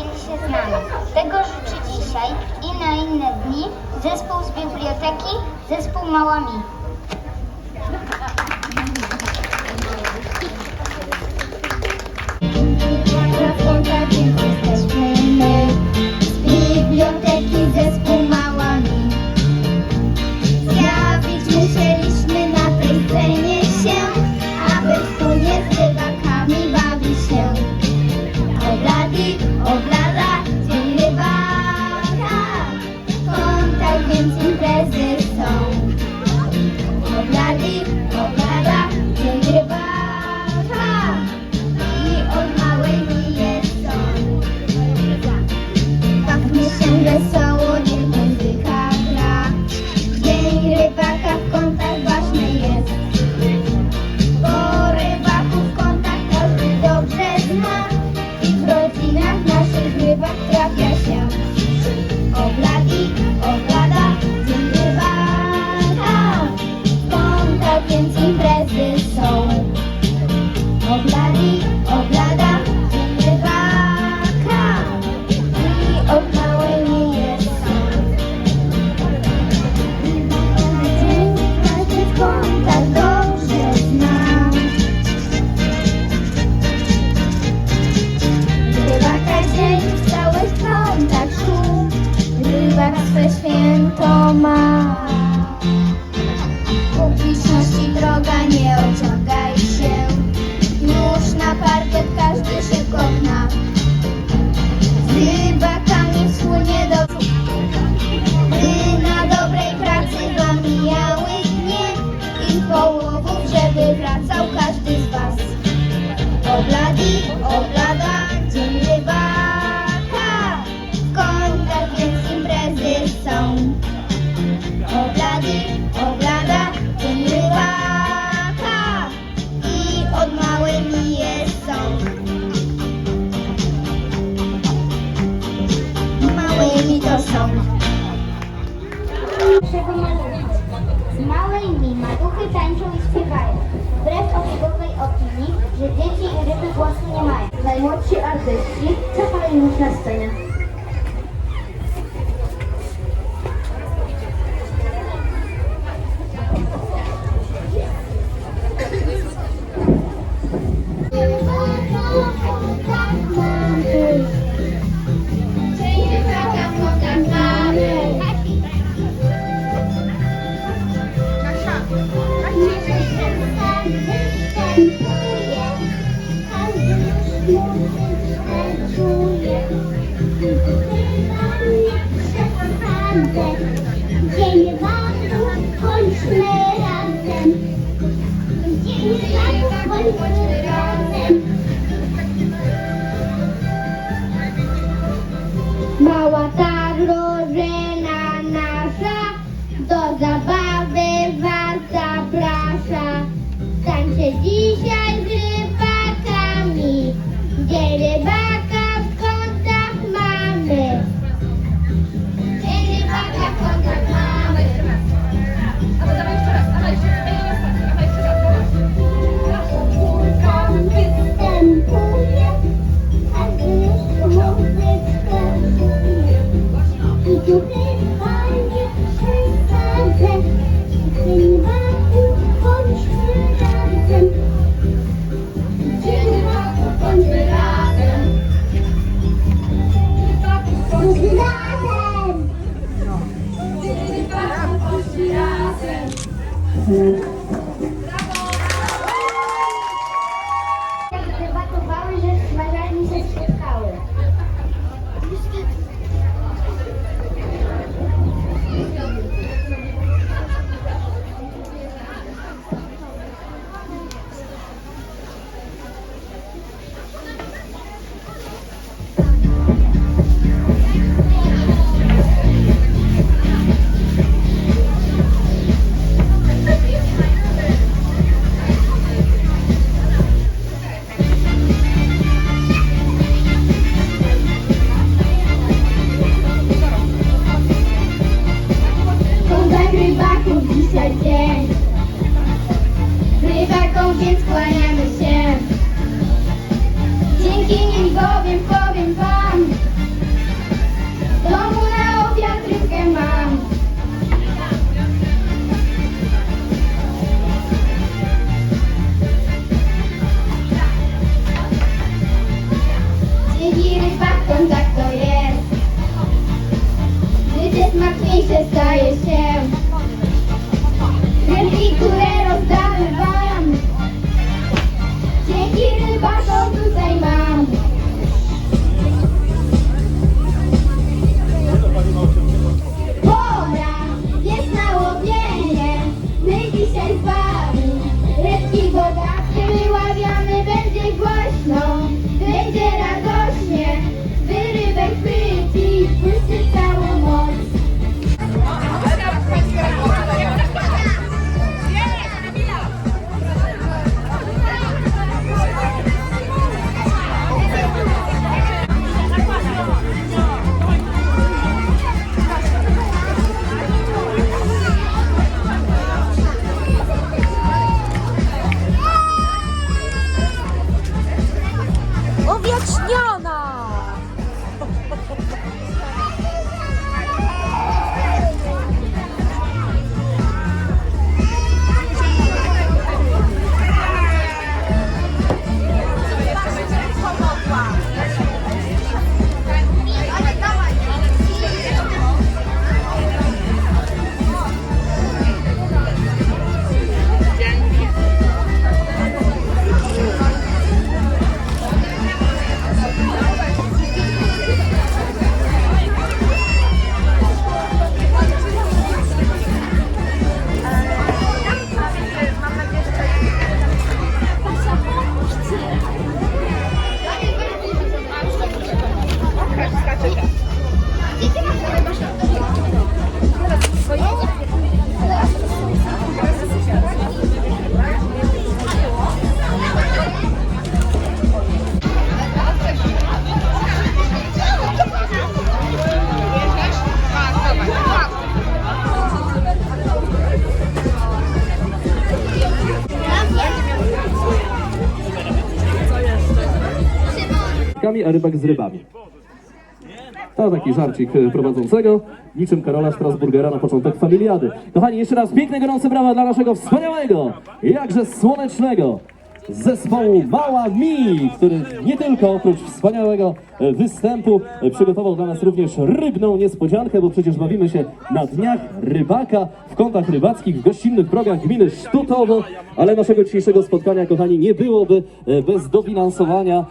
zrobili się. Tego życzy dzisiaj i na inne dni zespół z biblioteki, zespół Małami. Jesteśmy z biblioteki zespół Okay. Dzieciaki tańczą i śpiewają. Wbrew ogółowej opinii, że dzieci i ryby głosu nie mają. Najmłodsi artyści cofają już na scenie. Najważniejsze staje się. Wielki, które rozdamy wam. Dzięki rybakom tutaj mam. Pora jest na łowienie. My dzisiaj z wami Rybki bogackie wyławiamy Będzie głośno, Uwieczniona! A rybak z rybami. To taki żarcik e, prowadzącego, niczym Karola Strasburgera na początek familiady. Kochani, jeszcze raz piękne, gorące brawa dla naszego wspaniałego, jakże słonecznego zespołu Mała Mi, który nie tylko oprócz wspaniałego e, występu e, przygotował dla nas również rybną niespodziankę, bo przecież bawimy się na dniach rybaka w kątach rybackich w gościnnych progach gminy Sztutowo, ale naszego dzisiejszego spotkania, kochani, nie byłoby bez dofinansowania